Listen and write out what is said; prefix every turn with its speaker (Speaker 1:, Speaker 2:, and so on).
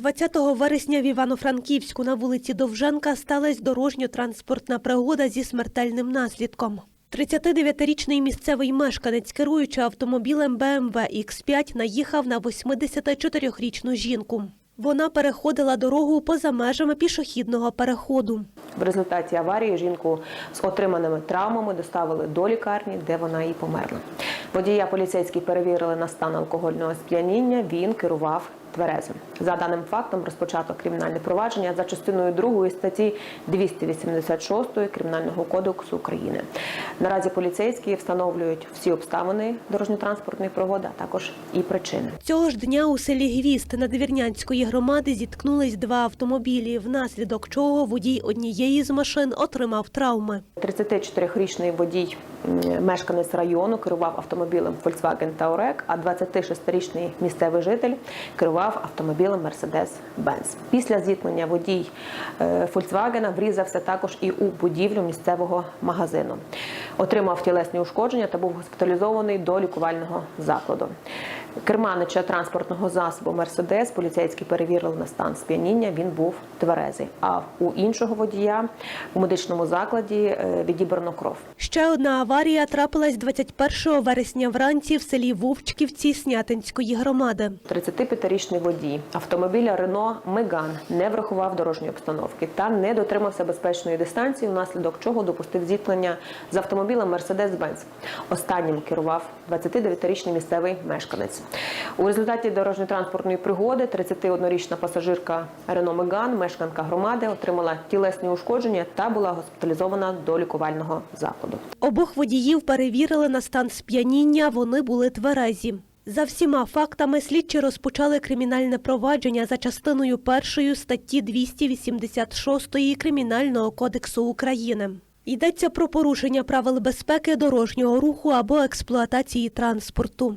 Speaker 1: 20 вересня в Івано-Франківську на вулиці Довженка сталася дорожньо-транспортна пригода зі смертельним наслідком. 39-річний місцевий мешканець, керуючи автомобілем BMW X5, наїхав на 84-річну жінку. Вона переходила дорогу поза межами пішохідного переходу.
Speaker 2: В результаті аварії жінку з отриманими травмами доставили до лікарні, де вона і померла. Водія поліцейські перевірили на стан алкогольного сп'яніння. Він керував тверезим. За даним фактом розпочато кримінальне провадження за частиною 2 статті 286 Кримінального кодексу України. Наразі поліцейські встановлюють всі обставини дорожньо-транспортної пригоди, а також і причини.
Speaker 1: Цього ж дня у селі Гвіст Надвірнянської громади зіткнулись два автомобілі, внаслідок чого водій однієї з машин отримав травми.
Speaker 2: 34-річний водій, мешканець району, керував автомобілем Volkswagen Touareg, а 26-річний місцевий житель керував автомобілем Mercedes-Benz. Після зіткнення водій е, Volkswagen врізався також і у будівлю місцевого магазину. Отримав тілесні ушкодження та був госпіталізований до лікувального закладу. Керманича транспортного засобу Мерседес поліцейські перевірили на стан сп'яніння. Він був тверезий. А у іншого водія у медичному закладі е, відібрано кров.
Speaker 1: Ще одна аварія трапилась 21 вересня вранці в селі Вовчківці Снятинської громади.
Speaker 2: 35-річний водій автомобіля Рено Меган не врахував дорожньої обстановки та не дотримався безпечної дистанції, внаслідок чого допустив зіткнення з автомобілем Mercedes-Benz. Останнім керував 29-річний місцевий мешканець. У результаті дорожньо-транспортної пригоди 31-річна пасажирка Рено Меган, мешканка громади, отримала тілесні ушкодження та була госпіталізована до лікувального закладу.
Speaker 1: Обох водіїв перевірили на стан сп'яніння, вони були тверезі. За всіма фактами слідчі розпочали кримінальне провадження за частиною першої статті 286 Кримінального кодексу України. Йдеться про порушення правил безпеки дорожнього руху або експлуатації транспорту.